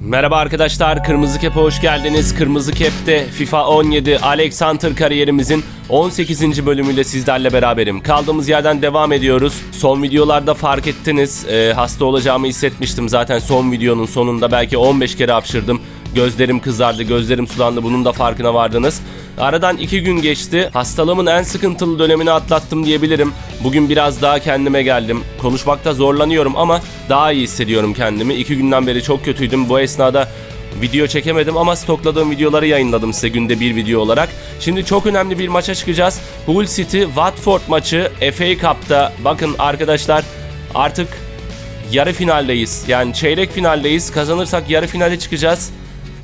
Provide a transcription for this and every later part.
Merhaba arkadaşlar, Kırmızı Kep'e hoş geldiniz. Kırmızı Kep'te FIFA 17 Alex Hunter kariyerimizin 18. bölümüyle sizlerle beraberim. Kaldığımız yerden devam ediyoruz. Son videolarda fark ettiniz, e, hasta olacağımı hissetmiştim zaten son videonun sonunda. Belki 15 kere hapşırdım. Gözlerim kızardı, gözlerim sulandı. Bunun da farkına vardınız. Aradan iki gün geçti. Hastalığımın en sıkıntılı dönemini atlattım diyebilirim. Bugün biraz daha kendime geldim. Konuşmakta zorlanıyorum ama daha iyi hissediyorum kendimi. İki günden beri çok kötüydüm. Bu esnada video çekemedim ama stokladığım videoları yayınladım size günde bir video olarak. Şimdi çok önemli bir maça çıkacağız. Hull City Watford maçı FA Cup'ta. Bakın arkadaşlar artık yarı finaldeyiz. Yani çeyrek finaldeyiz. Kazanırsak yarı finale çıkacağız.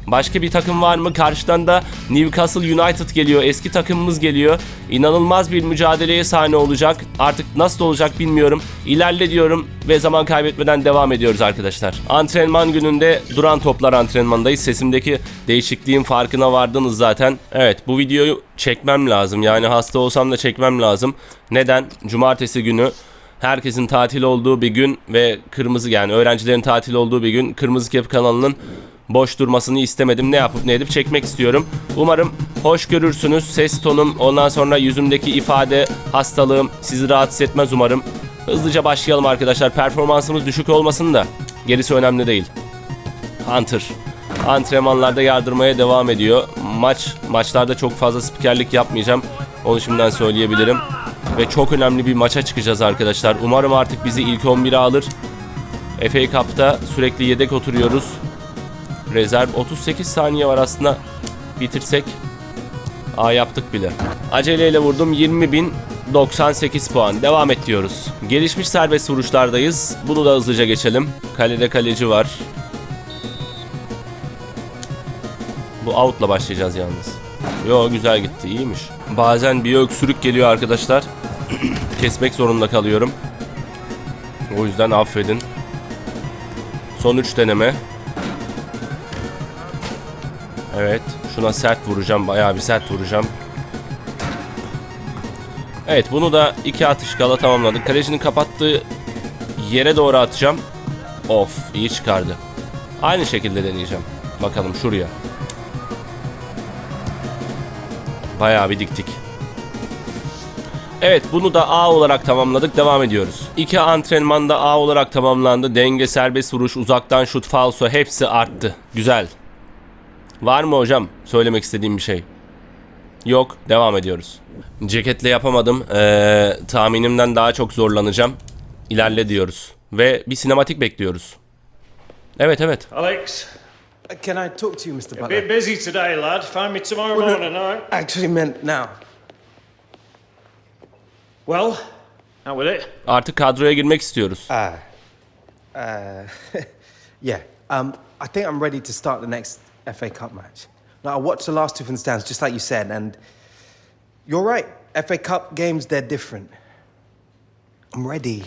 Başka bir takım var mı? Karşıdan da Newcastle United geliyor. Eski takımımız geliyor. İnanılmaz bir mücadeleye sahne olacak. Artık nasıl olacak bilmiyorum. İlerle diyorum ve zaman kaybetmeden devam ediyoruz arkadaşlar. Antrenman gününde duran toplar antrenmandayız. Sesimdeki değişikliğin farkına vardınız zaten. Evet bu videoyu çekmem lazım. Yani hasta olsam da çekmem lazım. Neden? Cumartesi günü herkesin tatil olduğu bir gün ve kırmızı yani öğrencilerin tatil olduğu bir gün Kırmızı Kep kanalının boş durmasını istemedim. Ne yapıp ne edip çekmek istiyorum. Umarım hoş görürsünüz. Ses tonum, ondan sonra yüzümdeki ifade, hastalığım sizi rahatsız etmez umarım. Hızlıca başlayalım arkadaşlar. Performansımız düşük olmasın da gerisi önemli değil. Hunter antrenmanlarda yardırmaya devam ediyor. Maç maçlarda çok fazla spikerlik yapmayacağım. Onu şimdiden söyleyebilirim. Ve çok önemli bir maça çıkacağız arkadaşlar. Umarım artık bizi ilk 11'e alır. FA Cup'ta sürekli yedek oturuyoruz. Rezerv 38 saniye var aslında. Bitirsek A yaptık bile. Aceleyle vurdum 20.098 puan. Devam et diyoruz. Gelişmiş serbest vuruşlardayız. Bunu da hızlıca geçelim. Kalede kaleci var. Bu out'la başlayacağız yalnız. Yo güzel gitti iyiymiş. Bazen bir öksürük geliyor arkadaşlar. Kesmek zorunda kalıyorum. O yüzden affedin. Son 3 deneme. Evet. Şuna sert vuracağım. Bayağı bir sert vuracağım. Evet bunu da iki atış kala tamamladık. Kalecinin kapattığı yere doğru atacağım. Of iyi çıkardı. Aynı şekilde deneyeceğim. Bakalım şuraya. Bayağı bir diktik. Evet bunu da A olarak tamamladık. Devam ediyoruz. İki antrenmanda A olarak tamamlandı. Denge, serbest vuruş, uzaktan şut, falso hepsi arttı. Güzel. Var mı hocam söylemek istediğim bir şey? Yok. Devam ediyoruz. Ceketle yapamadım. Ee, tahminimden daha çok zorlanacağım. İlerle diyoruz. Ve bir sinematik bekliyoruz. Evet evet. Alex, Can I talk to you, Mr. a Butler? bit busy today, lad. Find me tomorrow Well, morning, all right? Actually, meant now. Well, out with it. Artık kadroya girmek istiyoruz. Uh, uh, yeah. Um, I think I'm ready to start the next FA Cup match. Now, I watched the last two from the stands, just like you said, and you're right. FA Cup games, they're different. I'm ready.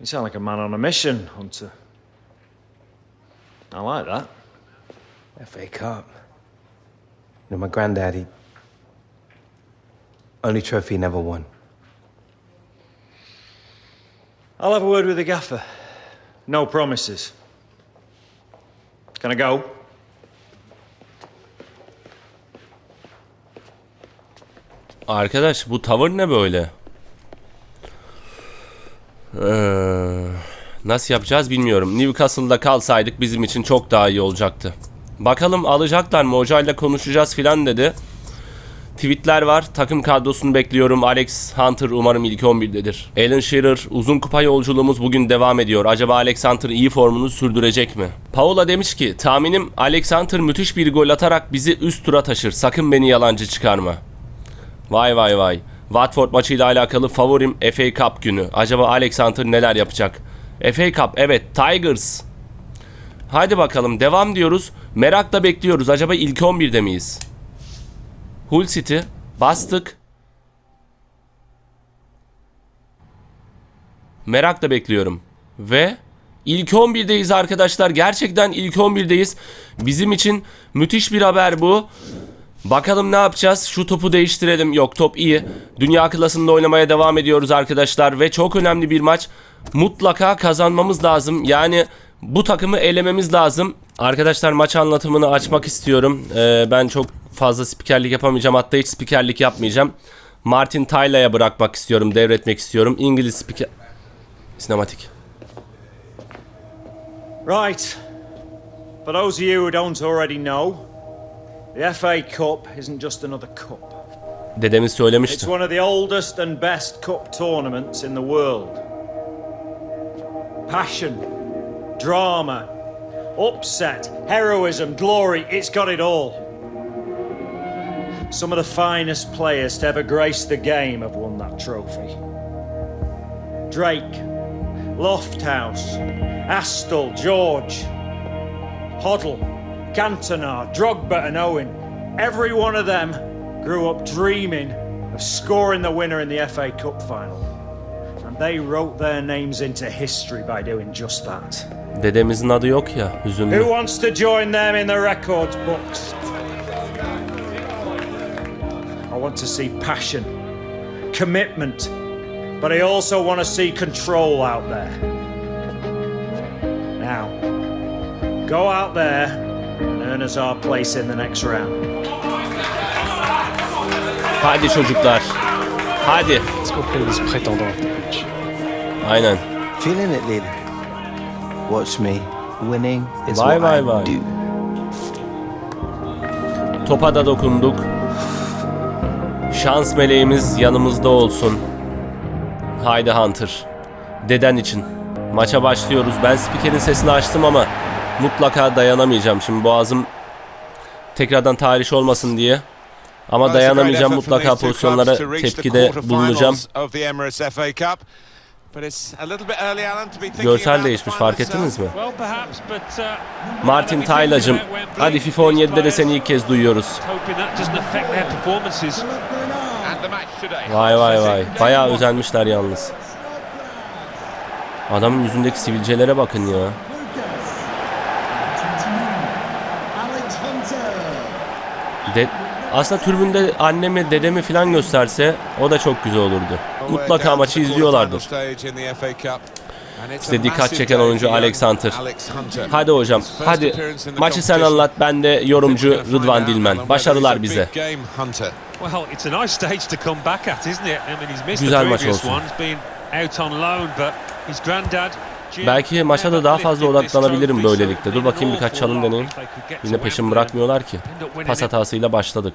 You sound like a man on a mission, Hunter. I like that. FA Cup. You know, my granddaddy, only trophy he never won. I'll have a word with the gaffer. No promises. Can I go? Arkadaş bu tavır ne böyle? Ee, nasıl yapacağız bilmiyorum. Newcastle'da kalsaydık bizim için çok daha iyi olacaktı. Bakalım alacaklar mı? Hocayla konuşacağız filan dedi. Tweetler var. Takım kadrosunu bekliyorum. Alex Hunter umarım ilk 11'dedir. Alan Shearer uzun kupa yolculuğumuz bugün devam ediyor. Acaba Alex Hunter iyi formunu sürdürecek mi? Paula demiş ki tahminim Alex Hunter müthiş bir gol atarak bizi üst tura taşır. Sakın beni yalancı çıkarma. Vay vay vay. Watford maçıyla alakalı favorim FA Cup günü. Acaba Alex Hunter neler yapacak? FA Cup evet Tigers. Hadi bakalım devam diyoruz. Merakla bekliyoruz. Acaba ilk 11'de miyiz? Hull City bastık. Merakla bekliyorum. Ve ilk 11'deyiz arkadaşlar. Gerçekten ilk 11'deyiz. Bizim için müthiş bir haber bu. Bakalım ne yapacağız? Şu topu değiştirelim. Yok top iyi. Dünya klasında oynamaya devam ediyoruz arkadaşlar ve çok önemli bir maç. Mutlaka kazanmamız lazım. Yani Bu takımı elememiz lazım. Arkadaşlar maç anlatımını açmak istiyorum. Ee, ben çok fazla spikerlik yapamayacağım. Hatta hiç spikerlik yapmayacağım. Martin Tayla'ya bırakmak istiyorum. Devretmek istiyorum. İngiliz spiker... Sinematik. Right. For those of you who don't already know, the FA Cup isn't just another cup. Dedemiz It's söylemişti. one of the oldest and best cup tournaments in the world. Passion, drama, upset, heroism, glory, it's got it all. Some of the finest players to ever grace the game have won that trophy. Drake, Lofthouse, Astle, George, Hoddle, Cantona, Drogba, and Owen. Every one of them grew up dreaming of scoring the winner in the FA Cup final. And they wrote their names into history by doing just that. Dedemizin adı yok ya. Who wants to join them in the records books? Want to see passion, commitment, but I also want to see control out there. Now, go out there and earn us our place in the next round. Hadi çocuklar. Hadi. Let's go play this prétendant of the pitch. Aynen. Feeling it, Lily? Watch me. Winning is Vay what vay I vay. do. Topa da dokunduk. Şans meleğimiz yanımızda olsun. Haydi Hunter. Deden için. Maça başlıyoruz. Ben spikerin sesini açtım ama mutlaka dayanamayacağım. Şimdi boğazım tekrardan tahriş olmasın diye. Ama dayanamayacağım mutlaka pozisyonlara tepkide bulunacağım. Görsel değişmiş fark ettiniz mi? Uh, Martin Taylacım. Hadi FIFA 17'de de seni ilk kez duyuyoruz. Vay vay vay. Bayağı özenmişler yalnız. Adamın yüzündeki sivilcelere bakın ya. De aslında türbünde annemi, dedemi falan gösterse o da çok güzel olurdu. Mutlaka maçı izliyorlardır. İşte dikkat çeken oyuncu Alex Hunter. Hadi hocam, hadi maçı sen anlat. Ben de yorumcu Rıdvan Dilmen. Başarılar bize. Güzel maç olsun. Belki maça da daha fazla odaklanabilirim böylelikle. Dur bakayım birkaç çalım get Yine peşimi bırakmıyorlar ki. Pas hatasıyla başladık.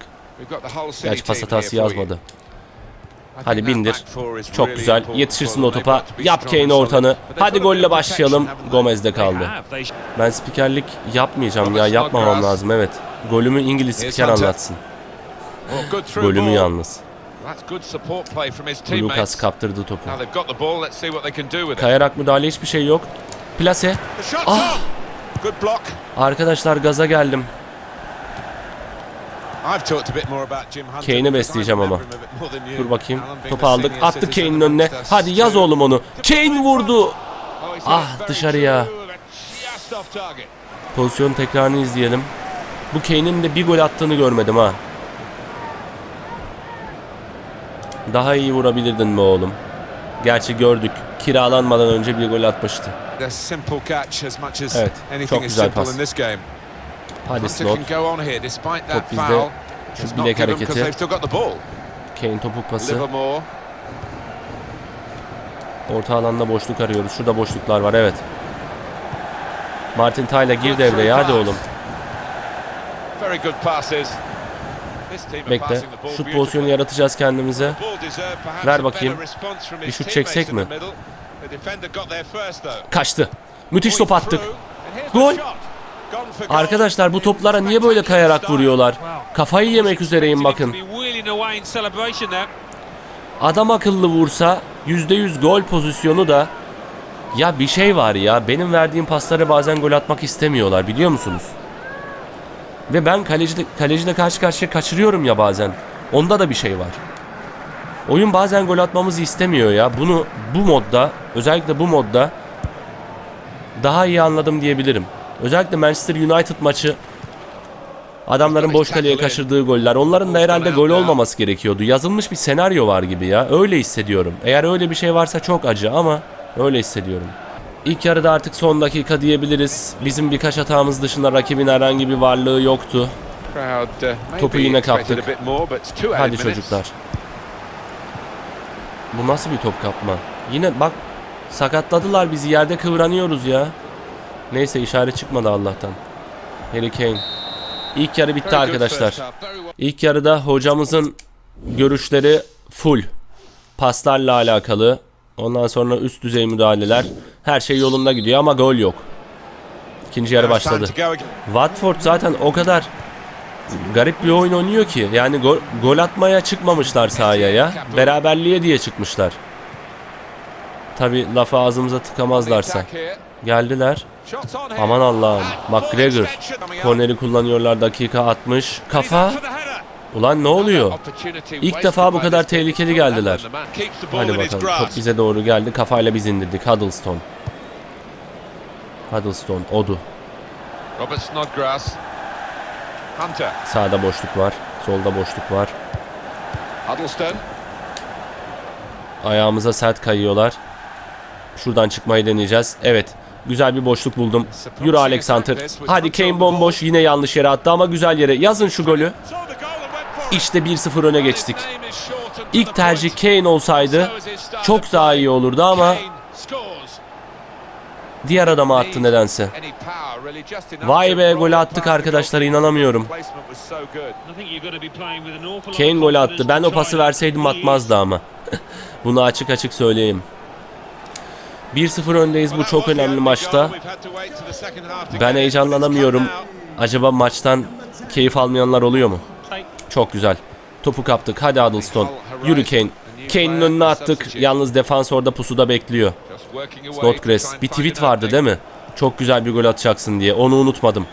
Gerçi pas hatası yazmadı. Hadi bindir. Çok güzel. Yetişirsin o topa. Yap Kane ortanı. Hadi golle başlayalım. Gomez'de They kaldı. Ben spikerlik yapmayacağım ya. Yapmamam lazım evet. Golümü İngiliz spiker anlatsın. Golümü yalnız. Lucas kaptırdı topu. Kayarak müdahale hiçbir şey yok. Plase. Ah! Arkadaşlar gaza geldim. Kane'i besleyeceğim ama. Dur bakayım. Topu aldık. Attı Kane'in önüne. Hadi yaz oğlum onu. Kane vurdu. Ah, dışarıya. Pozisyon tekrarını izleyelim. Bu Kane'in de bir gol attığını görmedim ha. Daha iyi vurabilirdin mi oğlum? Gerçi gördük. Kiralanmadan önce bir gol atmıştı. Evet, çok güzel pas. Hadi Slot. Top bizde. Şu bilek hareketi. Kane topuk pası. Orta alanda boşluk arıyoruz. Şurada boşluklar var evet. Martin Tyler gir devreye hadi oğlum. Bekle. Şut pozisyonu yaratacağız kendimize. Ver bakayım. Bir şut çeksek mi? Kaçtı. Müthiş top attık. Gol. Arkadaşlar bu toplara niye böyle kayarak vuruyorlar? Kafayı yemek üzereyim bakın. Adam akıllı vursa %100 gol pozisyonu da ya bir şey var ya benim verdiğim pasları bazen gol atmak istemiyorlar biliyor musunuz? Ve ben kaleci kaleciyle karşı karşıya kaçırıyorum ya bazen. Onda da bir şey var. Oyun bazen gol atmamızı istemiyor ya. Bunu bu modda özellikle bu modda daha iyi anladım diyebilirim. Özellikle Manchester United maçı Adamların boş kaleye kaçırdığı goller. Onların da herhalde gol olmaması gerekiyordu. Yazılmış bir senaryo var gibi ya. Öyle hissediyorum. Eğer öyle bir şey varsa çok acı ama öyle hissediyorum. İlk yarıda artık son dakika diyebiliriz. Bizim birkaç hatamız dışında rakibin herhangi bir varlığı yoktu. Uh, Topu yine kaptık. Hadi çocuklar. Bu nasıl bir top kapma? Yine bak sakatladılar bizi yerde kıvranıyoruz ya. Neyse işaret çıkmadı Allah'tan. Harry Kane. İlk yarı bitti arkadaşlar. İlk yarıda hocamızın görüşleri full. Paslarla alakalı. Ondan sonra üst düzey müdahaleler. Her şey yolunda gidiyor ama gol yok. İkinci yarı başladı. Watford zaten o kadar garip bir oyun oynuyor ki. Yani gol, gol atmaya çıkmamışlar sahaya ya. Beraberliğe diye çıkmışlar. Tabi lafı ağzımıza tıkamazlarsa. Geldiler. Aman Allah'ım. McGregor. Korneri kullanıyorlar dakika 60. Kafa. Ulan ne oluyor? İlk defa bu kadar tehlikeli geldiler. Hadi bakalım. Top bize doğru geldi. Kafayla biz indirdik. Huddleston. Huddleston. Odu. Sağda boşluk var. Solda boşluk var. Ayağımıza sert kayıyorlar. Şuradan çıkmayı deneyeceğiz. Evet. Güzel bir boşluk buldum. Yürü Alex Hunter. Hadi Kane bomboş. Yine yanlış yere attı ama güzel yere. Yazın şu golü. İşte 1-0 öne geçtik. İlk tercih. Kane olsaydı çok daha iyi olurdu ama diğer adama attı nedense. Vay be, the attık arkadaşlar, inanamıyorum. Kane confidence attı. Ben o pası verseydim atmazdı ama. Bunu açık açık söyleyeyim. 1-0 öndeyiz bu çok önemli maçta. Ben heyecanlanamıyorum. Acaba maçtan keyif almayanlar oluyor mu? Çok güzel. Topu kaptık. Hadi Huddleston. Yürü Kane. Kane'in önüne attık. Yalnız defans orada pusuda bekliyor. Snodgrass. Bir tweet vardı değil mi? Çok güzel bir gol atacaksın diye. Onu unutmadım.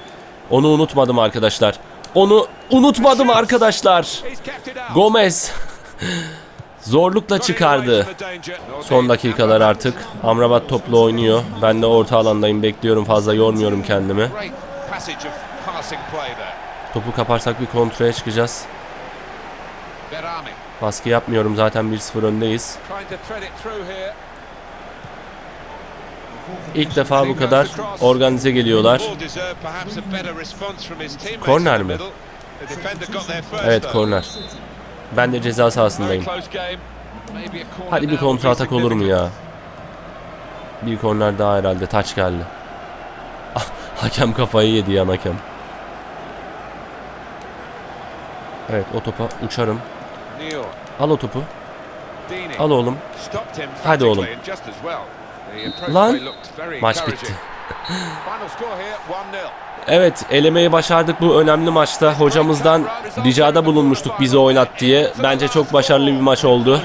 Onu unutmadım arkadaşlar. Onu unutmadım arkadaşlar. Gomez. Zorlukla çıkardı. Son dakikalar artık. Amrabat toplu oynuyor. Ben de orta alandayım. Bekliyorum. Fazla yormuyorum kendimi. Topu kaparsak bir kontraya çıkacağız. Baskı yapmıyorum. Zaten 1-0 öndeyiz. İlk defa bu kadar organize geliyorlar. Korner mi? Evet korner. Ben de ceza sahasındayım. Hadi bir kontra atak olur mu ya? Bir korner daha herhalde. Taç geldi. Ah, hakem kafayı yedi yan hakem. Evet o topa uçarım. Al o topu. Al oğlum. Hadi oğlum. Lan, Maç bitti. Evet elemeyi başardık bu önemli maçta. Hocamızdan ricada bulunmuştuk bizi oynat diye. Bence çok başarılı bir maç oldu.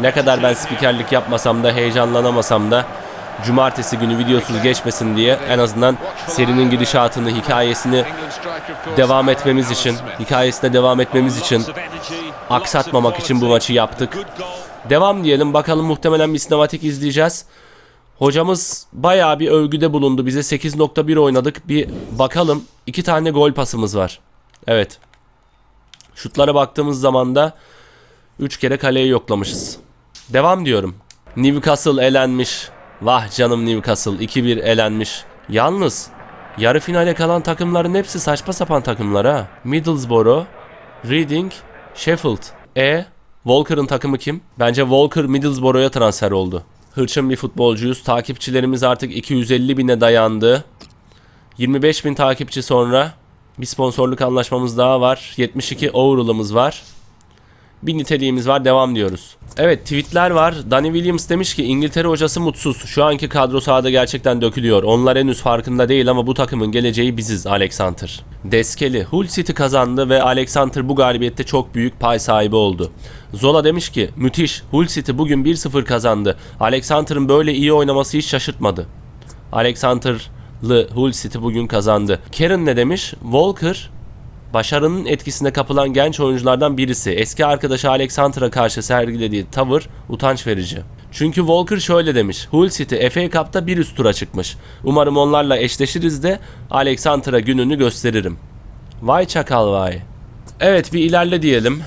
Ne kadar ben spikerlik yapmasam da heyecanlanamasam da cumartesi günü videosuz geçmesin diye en azından serinin gidişatını, hikayesini devam etmemiz için, hikayesine devam etmemiz için aksatmamak için bu maçı yaptık. Devam diyelim bakalım muhtemelen bir sinematik izleyeceğiz. Hocamız bayağı bir övgüde bulundu. Bize 8.1 oynadık. Bir bakalım. iki tane gol pasımız var. Evet. Şutlara baktığımız zaman da 3 kere kaleyi yoklamışız. Devam diyorum. Newcastle elenmiş. Vah canım Newcastle 2-1 elenmiş. Yalnız yarı finale kalan takımların hepsi saçma sapan takımlar ha. Middlesbrough, Reading, Sheffield. E Walker'ın takımı kim? Bence Walker Middlesbrough'a transfer oldu. Hırçın bir futbolcuyuz. Takipçilerimiz artık 250 bine dayandı. 25 bin takipçi sonra bir sponsorluk anlaşmamız daha var. 72 overall'ımız var. Bir niteliğimiz var devam diyoruz. Evet tweetler var. Danny Williams demiş ki İngiltere hocası mutsuz. Şu anki kadro sahada gerçekten dökülüyor. Onlar henüz farkında değil ama bu takımın geleceği biziz Alexander. Deskeli Hull City kazandı ve Alexander bu galibiyette çok büyük pay sahibi oldu. Zola demiş ki müthiş Hull City bugün 1-0 kazandı. Alexander'ın böyle iyi oynaması hiç şaşırtmadı. Alexander'lı Hull City bugün kazandı. Karen ne demiş? Walker Başarının etkisine kapılan genç oyunculardan birisi. Eski arkadaşı Alexander'a karşı sergilediği tavır utanç verici. Çünkü Walker şöyle demiş. Hull City FA Cup'ta bir üst tura çıkmış. Umarım onlarla eşleşiriz de Alexander'a gününü gösteririm. Vay çakal vay. Evet bir ilerle diyelim.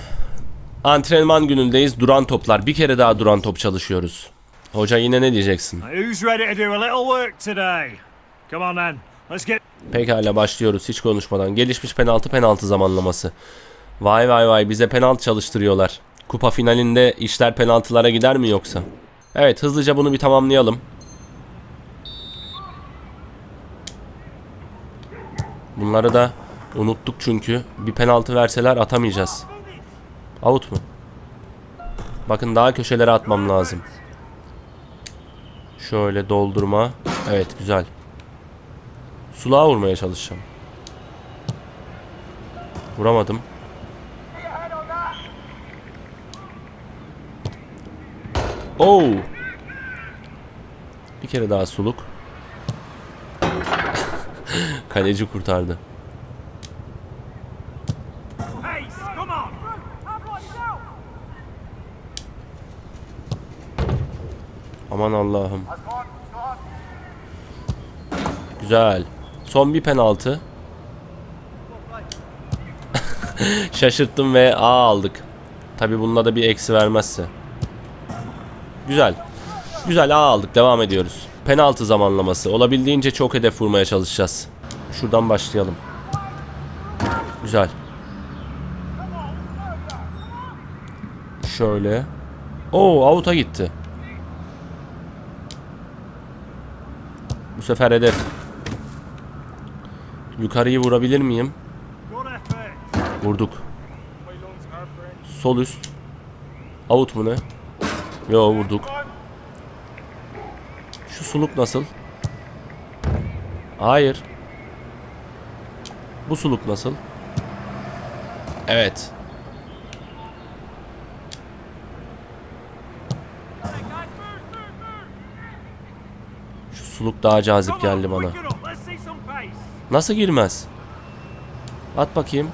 Antrenman günündeyiz. Duran toplar. Bir kere daha duran top çalışıyoruz. Hoca yine ne diyeceksin? Who's ready to do a little work today? Come on then, let's get Pekala başlıyoruz hiç konuşmadan. Gelişmiş penaltı penaltı zamanlaması. Vay vay vay bize penaltı çalıştırıyorlar. Kupa finalinde işler penaltılara gider mi yoksa? Evet hızlıca bunu bir tamamlayalım. Bunları da unuttuk çünkü. Bir penaltı verseler atamayacağız. Out mu? Bakın daha köşelere atmam lazım. Şöyle doldurma. Evet güzel. Sulağa vurmaya çalışacağım. Vuramadım. Oo. Bir kere daha suluk. Kaleci kurtardı. Aman Allah'ım. Güzel. Son bir penaltı. Şaşırttım ve A aldık. Tabi bununla da bir eksi vermezse. Güzel. Güzel A aldık. Devam ediyoruz. Penaltı zamanlaması. Olabildiğince çok hedef vurmaya çalışacağız. Şuradan başlayalım. Güzel. Şöyle. Oo out'a gitti. Bu sefer hedef. Yukarıyı vurabilir miyim? Vurduk. Sol üst. Out mu ne? Yo vurduk. Şu suluk nasıl? Hayır. Bu suluk nasıl? Evet. Şu suluk daha cazip geldi bana. Nasıl girmez? At bakayım.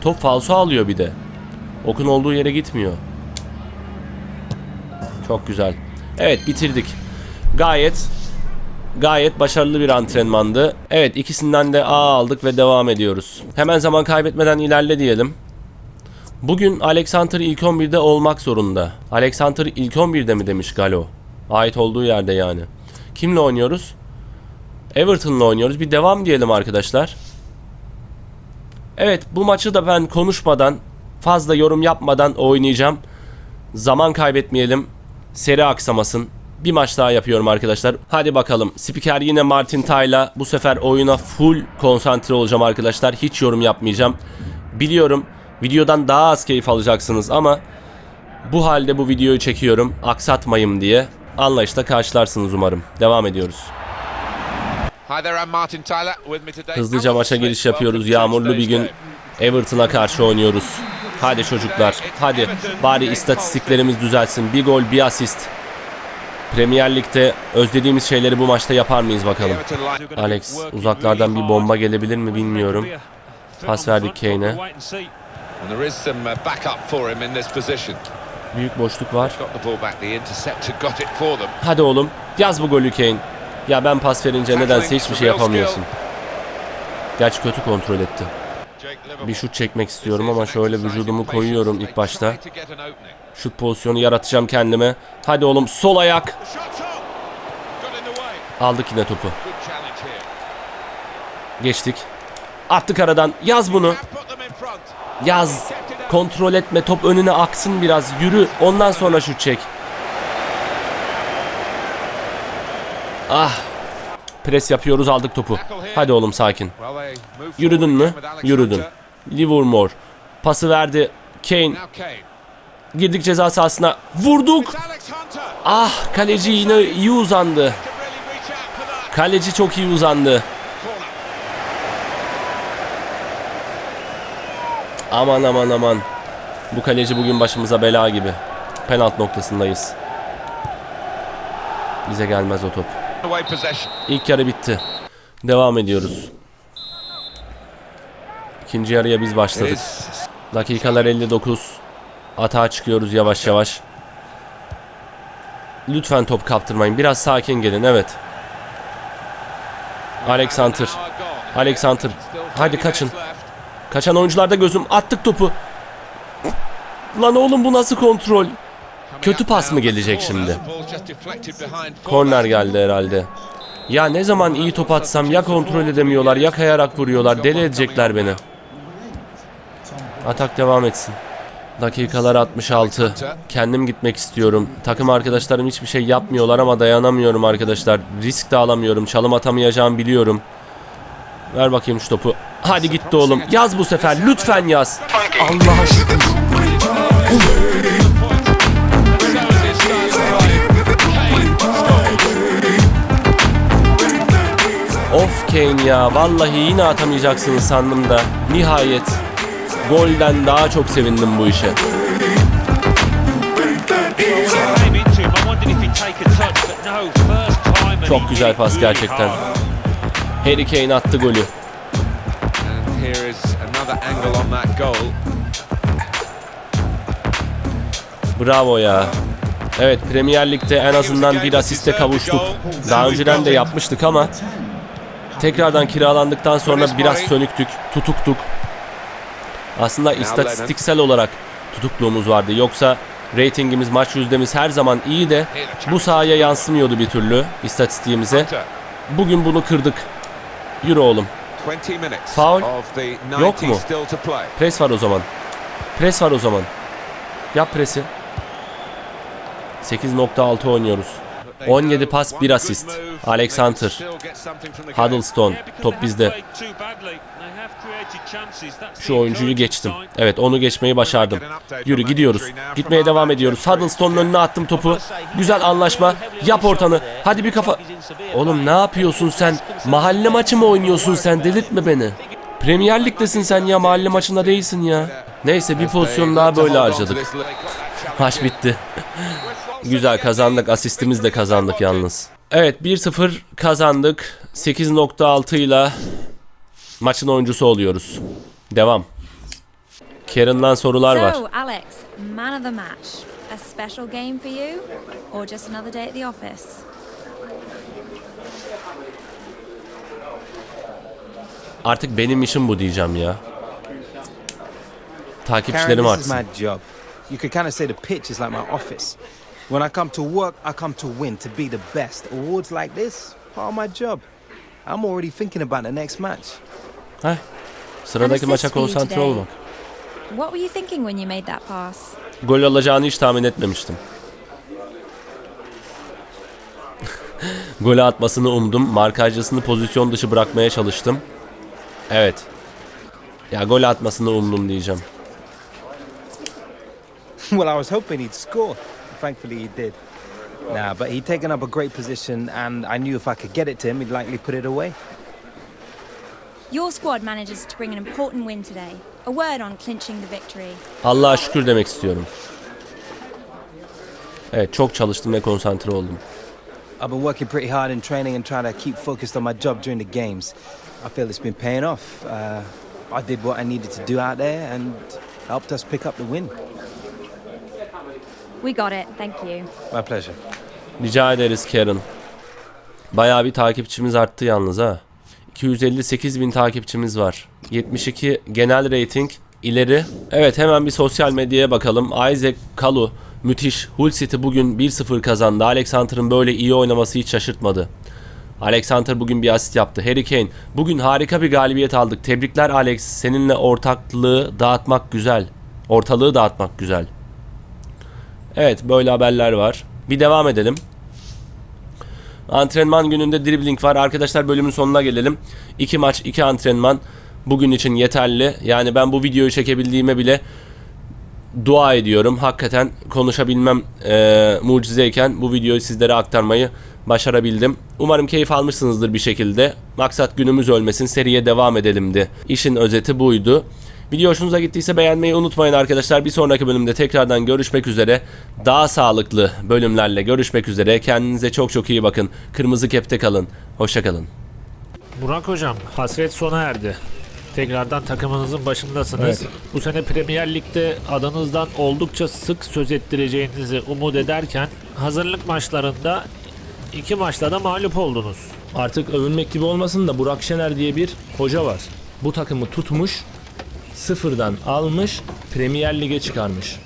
Top falso alıyor bir de. Okun olduğu yere gitmiyor. Çok güzel. Evet bitirdik. Gayet gayet başarılı bir antrenmandı. Evet ikisinden de A aldık ve devam ediyoruz. Hemen zaman kaybetmeden ilerle diyelim. Bugün Alexander ilk 11'de olmak zorunda. Alexander ilk 11'de mi demiş Galo? Ait olduğu yerde yani. Kimle oynuyoruz? Everton'la oynuyoruz. Bir devam diyelim arkadaşlar. Evet bu maçı da ben konuşmadan fazla yorum yapmadan oynayacağım. Zaman kaybetmeyelim. Seri aksamasın. Bir maç daha yapıyorum arkadaşlar. Hadi bakalım. Spiker yine Martin Tayla. Bu sefer oyuna full konsantre olacağım arkadaşlar. Hiç yorum yapmayacağım. Biliyorum videodan daha az keyif alacaksınız ama bu halde bu videoyu çekiyorum. Aksatmayayım diye. Anlayışla karşılarsınız umarım. Devam ediyoruz. Hi there, I'm Martin Tyler. With me today. Hızlıca maça giriş yapıyoruz. Yağmurlu bir gün Everton'a karşı oynuyoruz. Hadi çocuklar. Hadi. Bari istatistiklerimiz düzelsin. Bir gol, bir asist. Premier Lig'de özlediğimiz şeyleri bu maçta yapar mıyız bakalım. Alex uzaklardan bir bomba gelebilir mi bilmiyorum. Pas verdik Kane'e. Uh. Büyük boşluk var. Hadi oğlum. Yaz bu golü Kane. Ya ben pas verince nedense hiçbir şey yapamıyorsun. Gerçi kötü kontrol etti. Bir şut çekmek istiyorum ama şöyle vücudumu koyuyorum ilk başta. Şut pozisyonu yaratacağım kendime. Hadi oğlum sol ayak. Aldık yine topu. Geçtik. Attık aradan. Yaz bunu. Yaz. Kontrol etme. Top önüne aksın biraz. Yürü. Ondan sonra şut çek. Ah. Pres yapıyoruz aldık topu. Hadi oğlum sakin. Yürüdün mü? Yürüdün. Livermore. Pası verdi. Kane. Girdik ceza sahasına. Vurduk. Ah kaleci yine iyi uzandı. Kaleci çok iyi uzandı. Aman aman aman. Bu kaleci bugün başımıza bela gibi. Penalt noktasındayız. Bize gelmez o top. İlk yarı bitti. Devam ediyoruz. İkinci yarıya biz başladık. Dakikalar 59. Atağa çıkıyoruz yavaş yavaş. Lütfen top kaptırmayın. Biraz sakin gelin. Evet. Alexander. Alexander. Hadi 20 kaçın. Kaçan oyuncularda gözüm. Attık topu. Lan oğlum bu nasıl kontrol? Kötü pas mı gelecek şimdi? Korner geldi herhalde. Ya ne zaman iyi top atsam ya kontrol edemiyorlar ya kayarak vuruyorlar. Deli edecekler beni. Atak devam etsin. Dakikalar 66. Kendim gitmek istiyorum. Takım arkadaşlarım hiçbir şey yapmıyorlar ama dayanamıyorum arkadaşlar. Risk de alamıyorum. Çalım atamayacağımı biliyorum. Ver bakayım şu topu. Hadi gitti oğlum. Yaz bu sefer. Lütfen yaz. Allah'a şükür. Kane ya. Vallahi yine atamayacaksınız sandım da. Nihayet. Golden daha çok sevindim bu işe. Çok güzel pas gerçekten. Harry Kane attı golü. Bravo ya. Evet Premier Lig'de en azından bir asiste kavuştuk. Daha önceden de yapmıştık ama tekrardan kiralandıktan sonra biraz sönüktük, tutuktuk. Aslında istatistiksel olarak tutukluğumuz vardı. Yoksa ratingimiz, maç yüzdemiz her zaman iyi de bu sahaya yansımıyordu bir türlü istatistiğimize. Bugün bunu kırdık. Yürü oğlum. 20 minutes Foul. of the 90 Yok mu? Pres var o zaman. Pres var o zaman. Yap presi. 8.6 oynuyoruz. 17 pas 1 asist. Alex Hunter. Huddleston. Top bizde. Şu oyuncuyu geçtim. Evet onu geçmeyi başardım. Yürü gidiyoruz. Gitmeye devam ediyoruz. Huddleston'un önüne attım topu. Güzel anlaşma. Yap ortanı. Hadi bir kafa. Oğlum ne yapıyorsun sen? Mahalle maçı mı oynuyorsun sen? Delirtme beni. Premier Lig'desin sen ya. Mahalle maçında değilsin ya. Neyse bir pozisyon daha böyle harcadık. Maç bitti. Güzel kazandık. Asistimiz de kazandık yalnız. Evet 1-0 kazandık. 8.6 ile maçın oyuncusu oluyoruz. Devam. Karen'dan sorular var. So, Alex, man of the match. A special game for you, or just another day at the office? Artık benim işim bu diyeceğim ya. Karen, Takipçilerim this is artsın. my job. You could kind of say the pitch is like my office. When I come to work, I come to win, to be the best. Awards like this, part of my job. I'm already thinking about the next match. Heh. Sıradaki maça konsantre olmak. What were you thinking when you made that pass? Gol alacağını hiç tahmin etmemiştim. Golü atmasını umdum. Markajcısını pozisyon dışı bırakmaya çalıştım. Evet. Ya gol atmasını umdum diyeceğim. well, I was hoping he'd score. Thankfully, he did. Nah, but he'd taken up a great position, and I knew if I could get it to him, he'd likely put it away. Your squad manages to bring an important win today. A word on clinching the victory. Allah'a şükür demek istiyorum. Evet çok çalıştım ve konsantre oldum. I've been working pretty hard in training and trying to keep focused on my job during the games. I feel it's been paying off. Uh, I did what I needed to do out there and helped us pick up the win. We got it, thank you. My pleasure. Rica ederiz Karen. Bayağı bir takipçimiz arttı yalnız ha. 258 bin takipçimiz var. 72 genel rating ileri. Evet hemen bir sosyal medyaya bakalım. Isaac Kalu müthiş. Hull City bugün 1-0 kazandı. Alex Hunter'ın böyle iyi oynaması hiç şaşırtmadı. Alex Hunter bugün bir asist yaptı. Harry Kane bugün harika bir galibiyet aldık. Tebrikler Alex. Seninle ortaklığı dağıtmak güzel. Ortalığı dağıtmak güzel. Evet böyle haberler var. Bir devam edelim. Antrenman gününde dribbling var. Arkadaşlar bölümün sonuna gelelim. 2 maç, 2 antrenman bugün için yeterli. Yani ben bu videoyu çekebildiğime bile dua ediyorum. Hakikaten konuşabilmem e, mucizeyken bu videoyu sizlere aktarmayı başarabildim. Umarım keyif almışsınızdır bir şekilde. Maksat günümüz ölmesin, seriye devam edelimdi. İşin özeti buydu. Video hoşunuza gittiyse beğenmeyi unutmayın arkadaşlar. Bir sonraki bölümde tekrardan görüşmek üzere. Daha sağlıklı bölümlerle görüşmek üzere. Kendinize çok çok iyi bakın. Kırmızı kepte kalın. Hoşçakalın. Burak Hocam, hasret sona erdi. Tekrardan takımınızın başındasınız. Bu sene Premier Lig'de adınızdan oldukça sık söz ettireceğinizi umut ederken hazırlık maçlarında iki maçta da mağlup oldunuz. Artık övünmek gibi olmasın da Burak Şener diye bir hoca var. Bu takımı tutmuş, sıfırdan almış, Premier Lig'e çıkarmış.